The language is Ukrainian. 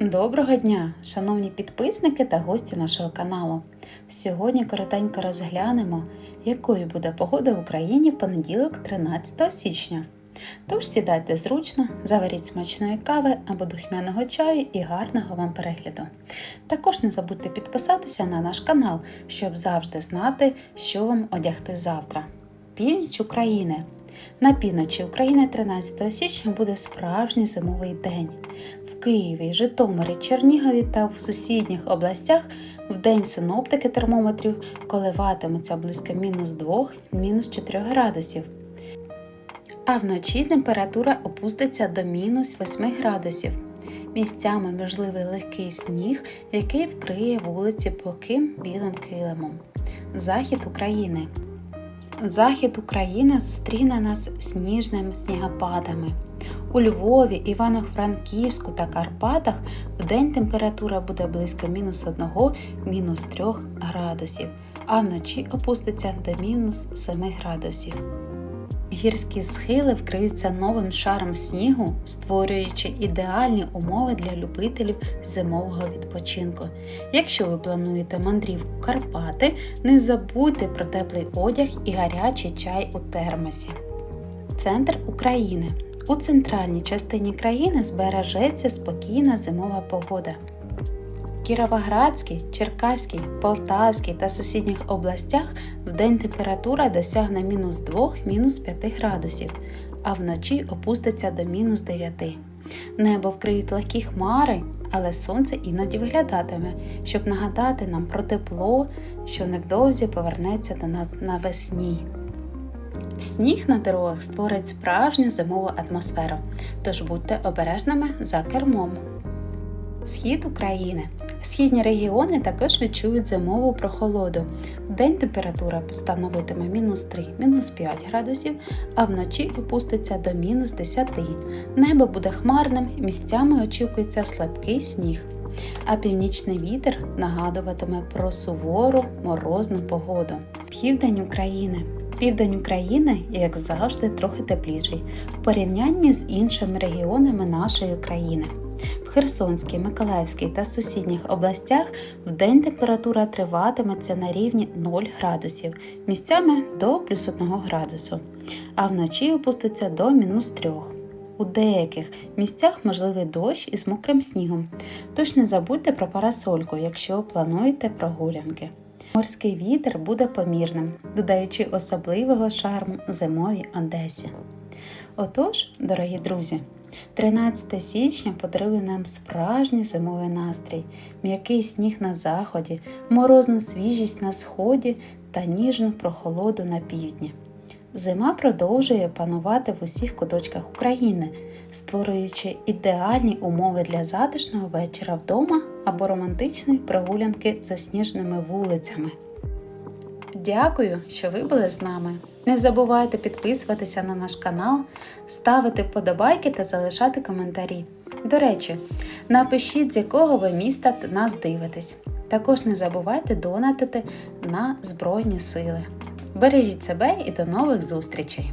Доброго дня, шановні підписники та гості нашого каналу. Сьогодні коротенько розглянемо, якою буде погода в Україні в понеділок 13 січня. Тож сідайте зручно, заваріть смачної кави або духмяного чаю і гарного вам перегляду. Також не забудьте підписатися на наш канал, щоб завжди знати, що вам одягти завтра. Північ України. На півночі України 13 січня буде справжній зимовий день. В Києві, Житомирі, Чернігові та в сусідніх областях в день синоптики термометрів коливатимуться близько мінус 2 мінус 4 градусів. А вночі температура опуститься до мінус 8 градусів. Місцями можливий легкий сніг, який вкриє вулиці плоким білим килимом. Захід України. Захід України зустріне нас сніжними снігопадами. У Львові, Івано-Франківську та Карпатах в день температура буде близько мінус 1, мінус 3 градусів, а вночі опуститься до мінус 7 градусів. Гірські схили вкриються новим шаром снігу, створюючи ідеальні умови для любителів зимового відпочинку. Якщо ви плануєте мандрівку Карпати, не забудьте про теплий одяг і гарячий чай у термосі. Центр України. У центральній частині країни збережеться спокійна зимова погода. Кіровоградській, Черкаській, Полтавській та сусідніх областях вдень температура досягне мінус 2 мінус 5 градусів, а вночі опуститься до мінус 9. Небо вкриють легкі хмари, але сонце іноді виглядатиме, щоб нагадати нам про тепло, що невдовзі повернеться до нас навесні. Сніг на дорогах створить справжню зимову атмосферу, тож будьте обережними за кермом. Схід України. Східні регіони також відчують зимову прохолоду. Вдень температура становитиме мінус 3, мінус 5 градусів, а вночі опуститься до мінус 10. Небо буде хмарним, місцями очікується слабкий сніг. А північний вітер нагадуватиме про сувору морозну погоду. Південь України. Південь України, як завжди, трохи тепліший в порівнянні з іншими регіонами нашої країни. В Херсонській, Миколаївській та сусідніх областях вдень температура триватиметься на рівні 0 градусів, місцями до плюс 1 градусу, а вночі опуститься до мінус 3. У деяких місцях можливий дощ із мокрим снігом, тож не забудьте про парасольку, якщо плануєте прогулянки. Морський вітер буде помірним, додаючи особливого шарму зимовій Одесі. Отож, дорогі друзі, 13 січня подарує нам справжній зимовий настрій, м'який сніг на заході, морозну свіжість на сході та ніжну прохолоду на півдні. Зима продовжує панувати в усіх куточках України, створюючи ідеальні умови для затишного вечора вдома або романтичної прогулянки засніженими вулицями. Дякую, що ви були з нами. Не забувайте підписуватися на наш канал, ставити вподобайки та залишати коментарі. До речі, напишіть, з якого ви міста нас дивитесь. Також не забувайте донатити на Збройні Сили. Бережіть себе і до нових зустрічей!